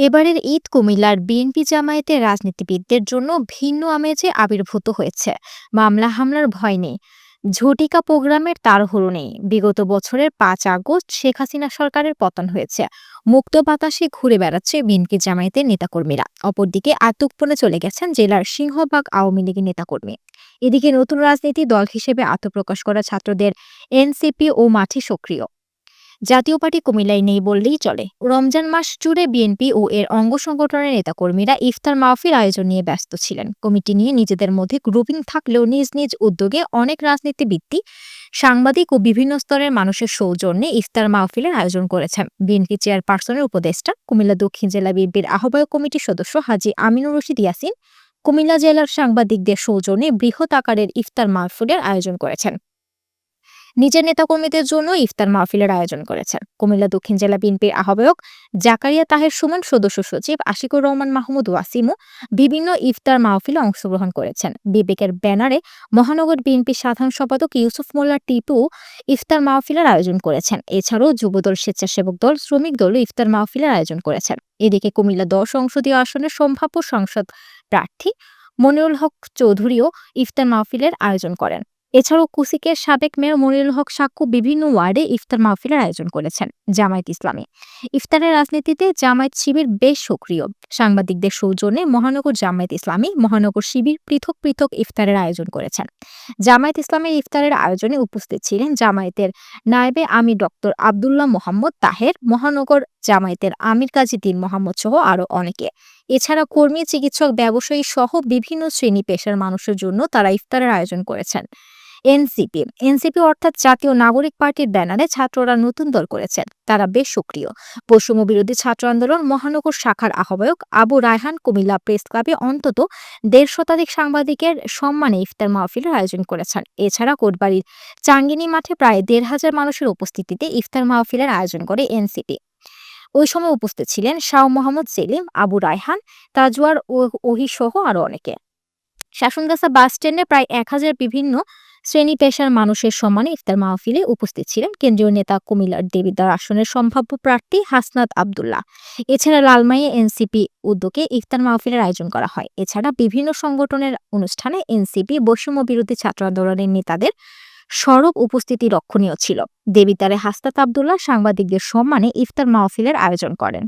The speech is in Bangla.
এবারের ঈদ কুমিল্লার বিএনপি জামায়াতের রাজনীতিবিদদের জন্য ভিন্ন আমেজে আবির্ভূত হয়েছে। মামলা হামলার ভয় নেই। ঝটিকা প্রোগ্রামের তাড়াহুড়ো নেই। বিগত বছরের পাঁচ আগস্ট শেখ হাসিনা সরকারের পতন হয়েছে। মুক্ত বাতাসে ঘুরে বেড়াচ্ছে বিএনপি জামায়াতের নেতাকর্মীরা। অপরদিকে আত্মগোপনে চলে গেছেন জেলার সিংহবাগ আওয়ামী লীগের নেতাকর্মী। এদিকে নতুন রাজনীতি দল হিসেবে আত্মপ্রকাশ করা ছাত্রদের এনসিপি ও মাঠে সক্রিয়। জাতীয় পার্টি কুমিল্লায় নেই বললেই চলে। রমজান মাস জুড়ে বিএনপি ও এর অঙ্গ সংগঠনের নেতাকর্মীরা ইফতার মাহফিল আয়োজন নিয়ে ব্যস্ত ছিলেন। কমিটি নিয়ে নিজেদের মধ্যে গ্রুপিং থাকলেও নিজ নিজ উদ্যোগে অনেক রাজনীতিবিদ সাংবাদিক ও বিভিন্ন স্তরের মানুষের সৌজন্যে ইফতার মাহফিলের আয়োজন করেছেন। বিএনপি চেয়ারপারসনের উপদেষ্টা, কুমিল্লা দক্ষিণ জেলা বিএনপির আহ্বায়ক কমিটির সদস্য হাজী আমিনুর রশিদ ইয়াসিন, কুমিল্লা জেলার সাংবাদিকদের সৌজন্যে বৃহৎ আকারের ইফতার মাহফিলের আয়োজন করেছেন। নিজের নেতাকর্মীদের জন্য ইফতার মাহফিলের আয়োজন করেছেন। কুমিল্লা দক্ষিণ জেলা বিএনপির আহ্বায়ক জাকারিয়া তাহের সুমন সদস্য সচিব আশিকুর রহমান মাহমুদ ওয়াসিমও বিভিন্ন ইফতার মাহফিলে অংশগ্রহণ করেছেন। বিবেকের ব্যানারে মহানগর বিএনপির সাধারণ সম্পাদক ইউসুফ মোল্লা টিপু ইফতার মাহফিলের আয়োজন করেছেন। এছাড়াও যুবদল, স্বেচ্ছাসেবক দল, শ্রমিক দলও ইফতার মাহফিলের আয়োজন করেছেন। এদিকে কুমিল্লা দশ সংসদীয় আসনের সম্ভাব্য সংসদ প্রার্থী মনিরুল হক চৌধুরীও ইফতার মাহফিলের আয়োজন করেন। এছাড়াও কুসিকের সাবেক মেয়র মনিরুল হক সাক্কু বিভিন্ন ওয়ার্ডে ইফতার মাহফিলের আয়োজন করেছেন জামায়াত ইসলামী। ইফতারের রাজনীতিতে জামায়াত শিবির বেশ সক্রিয়। সাংবাদিকদের সৌজন্যে মহানগর জামায়াত ইসলামী, মহানগর শিবির পৃথক পৃথক ইফতারের আয়োজন করেছেন। জামায়াত ইসলামের ইফতারের আয়োজনে উপস্থিত ছিলেন জামায়াতের নায়েবে আমির ডক্টর আবদুল্লাহ মোহাম্মদ তাহের, মহানগর জামায়াতের আমির কাজী দিন মোহাম্মদ সহ আরও অনেকে। এছাড়া কর্মী, চিকিৎসক, ব্যবসায়ী সহ বিভিন্ন শ্রেণি পেশার মানুষের জন্য তারা ইফতারের আয়োজন করেছেন। এনসিপি। এনসিপি অর্থাৎ জাতীয় নাগরিক পার্টির ব্যানারে ছাত্ররা নতুন দল করেছেন। তারা বেশ সক্রিয়। বৈষম্য বিরোধী ছাত্র আন্দোলন মহানগর শাখার আহ্বায়ক আবু রায়হান কুমিল্লা প্রেস ক্লাবে অন্তত দেড় শতাধিক সাংবাদিকের সম্মানে ইফতার মাহফিলের আয়োজন করেছেন। এছাড়া কোটবাড়ির চাঙ্গিনী মাঠে প্রায় দেড় হাজার মানুষের উপস্থিতিতে ইফতার মাহফিলের আয়োজন করে এনসিপি। ওই সময় উপস্থিত ছিলেন শাহ মোহাম্মদ সেলিম, আবু রায়হান, তাজওয়ার ও ওহি সহ আরও অনেকে। শাসনগাছা বাস স্ট্যান্ডে প্রায় এক হাজার বিভিন্ন শ্রেণি পেশার মানুষের সম্মানে ইফতার মাহফিলে উপস্থিত ছিলেন কেন্দ্রীয় নেতা কুমিল্লার দেবিদ্বার আসনের সম্ভাব্য প্রার্থী হাসনাত আবদুল্লাহ। এছাড়া লালমাইয়ে এনসিপি উদ্যোগে ইফতার মাহফিলের আয়োজন করা হয়। এছাড়া বিভিন্ন সংগঠনের অনুষ্ঠানে এনসিপি বৈষম্য বিরোধী ছাত্র আন্দোলনের নেতাদের সরব উপস্থিতি লক্ষণীয় ছিল। দেবিতারে হাসনাত আবদুল্লাহ সাংবাদিকদের সম্মানে ইফতার মাহফিলের আয়োজন করেন।